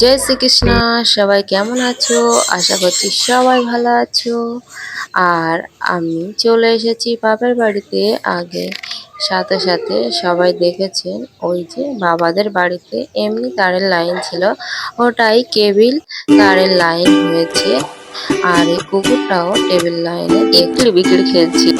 জয় শ্রীকৃষ্ণ, সবাই কেমন আছো? আশা করছি সবাই ভালো আছো। আর আমি চলে এসেছি বাপের বাড়িতে। আগে সাথে সাথে সবাই দেখেছেন, ওই যে বাবাদের বাড়িতে এমনি তারের লাইন ছিল। ওটাই কেবিল তারের লাইন হয়েছে। আর এই কুকুরটাও টেবিল লাইনে একলি বিকলি খেলছিল।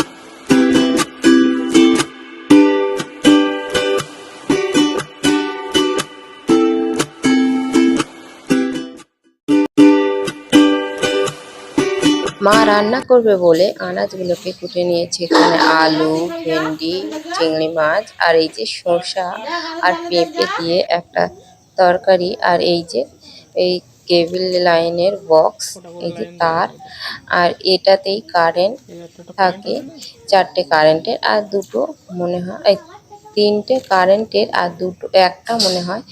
মা রান্না করবে বলে আনাজগুলোকে কুটে নিয়েছে এখানে আলু, ভেন্ডি, চিংড়ি মাছ আর এই যে শসা আর পেঁপে দিয়ে একটা তরকারি আর এই যে এই কেবিল লাইনের বক্স, এই যে তার আর এটাতেই কারেন্ট থাকে, চারটে কারেন্টের আর দুটো মনে হয় তিনটে কারেন্টের আর দুটো, একটা মনে হয়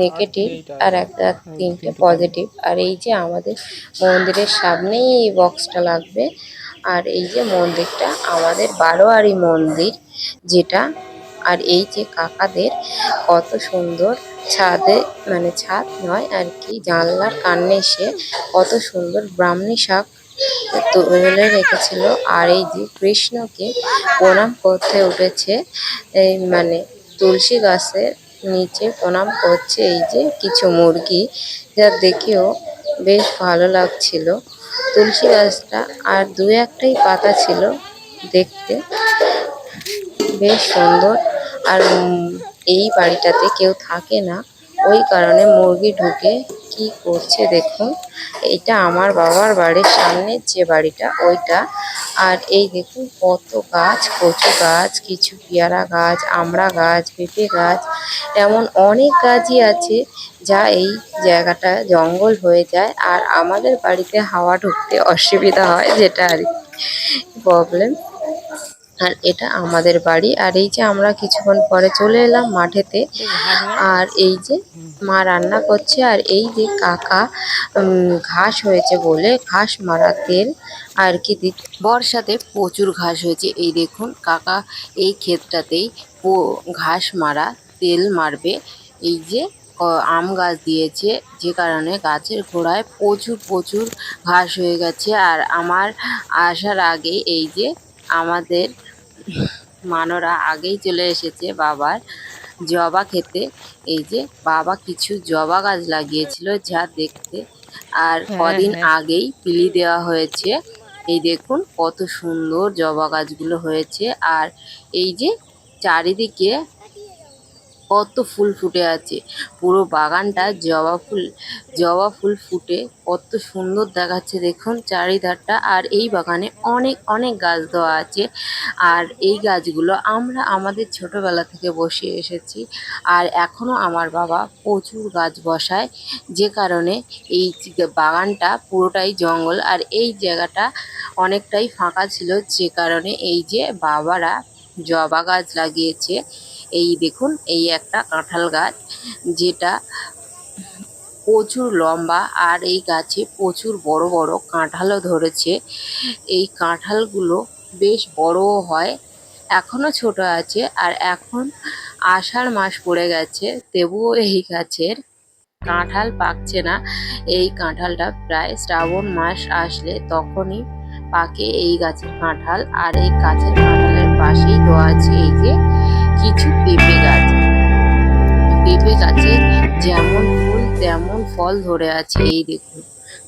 নেগেটিভ আর একটা তিনটে পজিটিভ। আর এই যে আমাদের মন্দিরের সামনেই এই বক্সটা লাগবে, আর এই যে মন্দিরটা আমাদের বারোয়ারি মন্দির যেটা, আর এই যে কাকাদের কত সুন্দর ছাদে মানে ছাদ নয় আর কি, জানলার কান্নেসে কত সুন্দর ব্রাহ্মী শাক তুলে রেখেছিল। আর এই যে কৃষ্ণকে প্রণাম করতে উঠেছে, এই মানে তুলসী গাছের নিচে প্রণাম করছে এই যে কিছু মুরগি, যা দেখেও বেশ ভালো লাগছিল। তুলসী গাছটা আর দু একটাই পাতা ছিল দেখতে, বেশ সুন্দর। আর এই বাড়িটাতে কেউ থাকে না। ওই কারণে মুরগি ঢুকে কি করছে দেখুন। এটা আমার বাবার বাড়ির সামনে যে বাড়িটা, ওইটা। আর এই দেখুন কত গাছ, কচু গাছ, কিছু পেয়ারা গাছ, আমড়া গাছ, পেঁপে গাছ, এমন অনেক গাছই আছে যা এই জায়গাটা জঙ্গল হয়ে যায় আর আমাদের বাড়িতে হাওয়া ঢুকতে অসুবিধা হয়, যেটা আর কি প্রবলেম আর এটা আমাদের বাড়ি। আর এই যে আমরা কিছুক্ষণ পরে চলে এলাম মাঠেতে। আর এই যে মা রান্না করছে, আর এই যে কাকা ঘাস হয়েছে বলে, ঘাস মারা তেল। আর কি বর্ষাতে প্রচুর ঘাস হয়েছে। এই দেখুন কাকা, এই ক্ষেতটাতেই ঘাস মারা তেল মারবে। এই যে আম গাছ দিয়েছে, যে কারণে গাছের গোড়ায় প্রচুর প্রচুর ঘাস হয়ে গেছে। আর আমার আসার আগে এই যে আমাদের মানরা আগেই চলে এসেছে বাবার জবা খেতে। এই যে বাবা কিছু জবা গাছ লাগিয়েছিল যা দেখতে আর হ্যাঁ, কদিন হ্যাঁ। আগেই পিলি দেওয়া হয়েছে। এই দেখুন কত সুন্দর জবা গাছগুলো হয়েছে। আর এই যে চারিদিকে কত ফুল ফুটে আছে। পুরো বাগানটা জবা ফুল জবা ফুল ফুটে। কত সুন্দর দেখাচ্ছে দেখুন চারিধারটা। আর এই বাগানে অনেক অনেক গাছ দেওয়া আছে। আর এই গাছগুলো আমরা আমাদের ছোটবেলা থেকে বসে এসেছি। আর এখনও আমার বাবা প্রচুর গাছ বসায়। যে কারণে এই বাগানটা পুরোটাই জঙ্গল। আর এই জায়গাটা অনেকটাই ফাঁকা ছিল। যে কারণে এই যে বাবারা জবা গাছ লাগিয়েছে। এই দেখুন, এই একটা কাঁঠাল গাছ যেটা প্রচুর লম্বা আর এই গাছে প্রচুর বড় বড় কাঁঠালও ধরেছে। এই কাঁঠালগুলো বেশ বড়ও হয়, এখনও ছোট আছে আর এখন আষাঢ় মাস পড়ে গেছে, তবুও এই গাছের কাঁঠাল পাকছে না। এই কাঁঠালটা প্রায় শ্রাবণ মাস আসলে তখনই পাকে এই গাছের কাঁঠাল আর এই গাছের কাঁঠালের পাশেই দেওয়া আছে এই যে কিছু পেঁপে গাছ। পেঁপে গাছে যেমন ফুল, তেমন ফল ধরে আছে, এই দেখুন।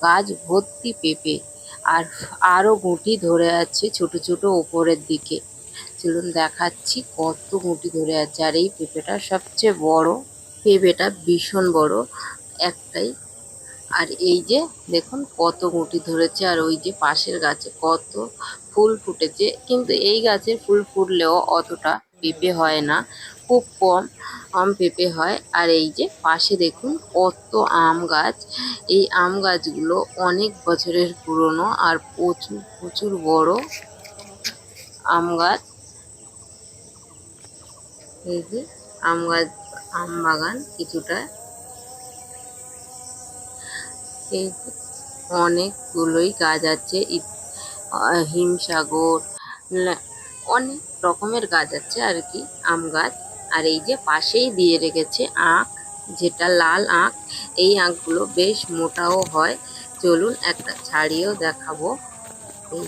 গাছ ভর্তি পেঁপে। আর আরও গুটি ধরে আছে ছোট ছোট ওপরের দিকে। চলুন দেখাচ্ছি কত গুটি ধরে আছে। আর এই পেঁপেটা সবচেয়ে বড়, পেঁপেটা ভীষণ বড় একটাই। আর এই যে দেখুন কত গুটি ধরেছে, আর ওই যে পাশের গাছে কত ফুল ফুটেছে। কিন্তু এই গাছে ফুল ফুটলেও অতটা পেঁপে হয় না, খুব কম আম পেঁপে হয়। আর এই যে পাশে দেখুন কত আম গাছ। এই আম গাছগুলো অনেক বছরের পুরনো আর প্রচুর প্রচুর বড় আম গাছ। এই যে আম গাছ, আম বাগান কিছুটা। এই অনেকগুলোই গাছ আছে। হিমসাগর অনেক রকমের গাছ আছে আর কি, আম গাছ। আর এই যে পাশেই দিয়ে রেখেছে আখ, যেটা লাল আখ, এই আঁখগুলো বেশ মোটাও হয়। চলুন একটা ছাড়িয়েও দেখাবো। এই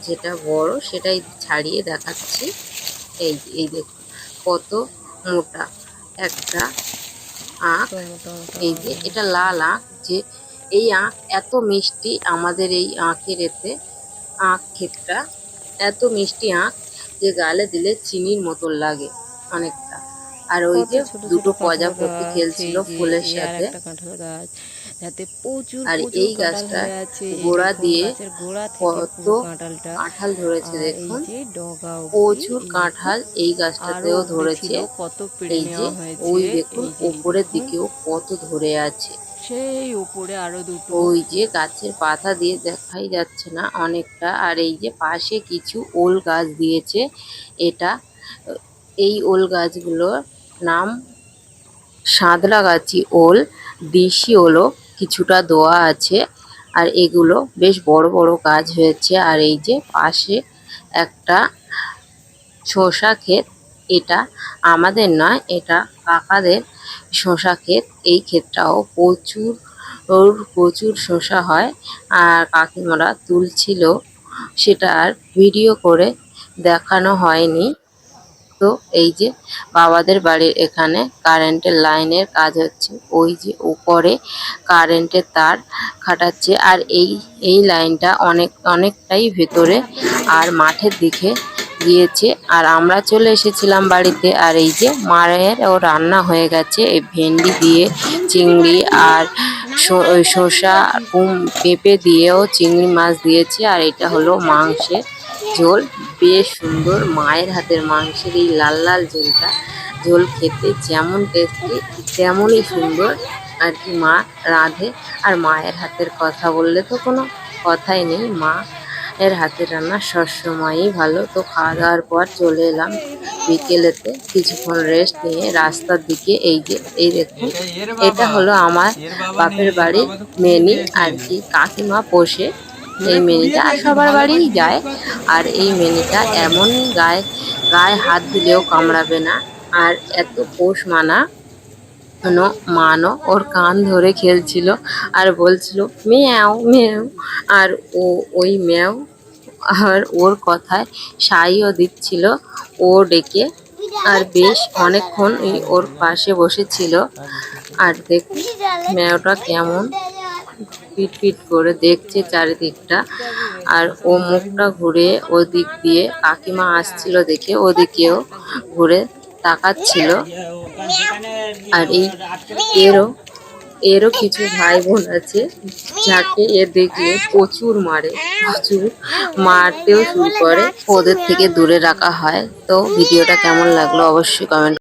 যেটা বড় সেটাই ছাড়িয়ে দেখাচ্ছি। এই এই দেখুন, কত মোটা একটা আখ। এই যে, এটা লাল আখ যে, এই আখ এত মিষ্টি আমাদের এই আখের এতে আখ ক্ষেতটা। এত মিষ্টি আঁক যে গালে দিলে চিনির মতন লাগে অনেকটা। আর ওই যে দুটো প্রজাপতি খেলছিল ফুলের সাথে। যাতে প্রচুর আর এই গাছটা গোড়া দিয়ে কত কাঁঠাল ধরেছে দেখুন। প্রচুর কাঁঠাল এই গাছটাতেও ধরেছে। কত এই যে ওই দেখুন উপরের দিকেও কত ধরে আছে। সেই উপরে আরও দুটো। ওই যে গাছের পাতা দিয়ে দেখাই যাচ্ছে না অনেকটা, আর এই যে পাশে কিছু ওল গাছ দিয়েছে, এটা, এই ওল গাছগুলোর নাম সাঁতরাগাছি ওল, দেশি ওলও কিছুটা দোয়া আছে, আর এগুলো বেশ বড় বড় গাছ হয়েছে, আর এই যে পাশে একটা শসা ক্ষেত, এটা আমাদের নয়, এটা কাকাদের শসা ক্ষেত, এই ক্ষেতটাও প্রচুর, ওর প্রচুর শসা হয়। আর কাকিমারা তুলছিল, সেটা আর ভিডিও করে দেখানো হয়নি। তো এই যে বাবাদের বাড়ির এখানে কারেন্টের লাইনের কাজ হচ্ছে, ওই যে উপরে কারেন্টের তার খাটাচ্ছে। আর এই এই লাইনটা অনেক, অনেকটাই ভেতরে আর মাঠের দিকে গিয়েছে। আর আমরা চলে এসেছিলাম বাড়িতে। আর এই যে মায়ের ও রান্না হয়ে গেছে। এই ভেন্ডি দিয়ে চিংড়ি আর শসা কুম, পেঁপে দিয়েও চিংড়ি মাছ দিয়েছে। আর এটা হলো মাংসের ঝোল। বেশ সুন্দর মায়ের হাতের মাংসের এই লাল লাল ঝোলটা। ঝোল খেতে যেমন টেস্টি, তেমনই সুন্দর। আর কি মা রাঁধে। আর মায়ের হাতের কথা বললে তো কোনো কথাই নেই। মা এর হাতের রান্না সবসময়ই ভালো। তো খাওয়া দাওয়ার পর চলে এলাম বিকেলেতে। কিছুক্ষণ রেস্ট নিয়ে রাস্তার দিকে এই যে, এই দেখুন, এটা হলো আমার বাপের বাড়ির মেনি আর কি কাকিমা পোষে এই মেনিটা। আর সবার বাড়িই যায়, আর এই মেনিটা এমন গায়ে গায়ে হাত দিলেও কামড়াবে না। আর এত পোষ মানা মানো মানো ওর কান ধরে খেলছিল আর বলছিল, মেয়াও মেয়াও। আর ও ওই ম্যাও আর ওর কথায় সাইও দিচ্ছিল, ও ডেকে, আর বেশ অনেকক্ষণ ওর পাশে বসেছিল। আর দেখ ম্যাওটা কেমন পিট পিট করে দেখছে চারিদিকটা। আর ও মুখটা ঘুরে ওদিক দিয়ে, কাকিমা আসছিল দেখে ওদিকেও ঘুরে তাকাচ্ছিল। আর এই এরও এরও কিছু ভাই বোন আছে যাকে এ দেখলে প্রচুর মারে, প্রচুর মারতেও শুরু করে। ওদের থেকে দূরে রাখা হয়। তো ভিডিওটা কেমন লাগল অবশ্যই কমেন্ট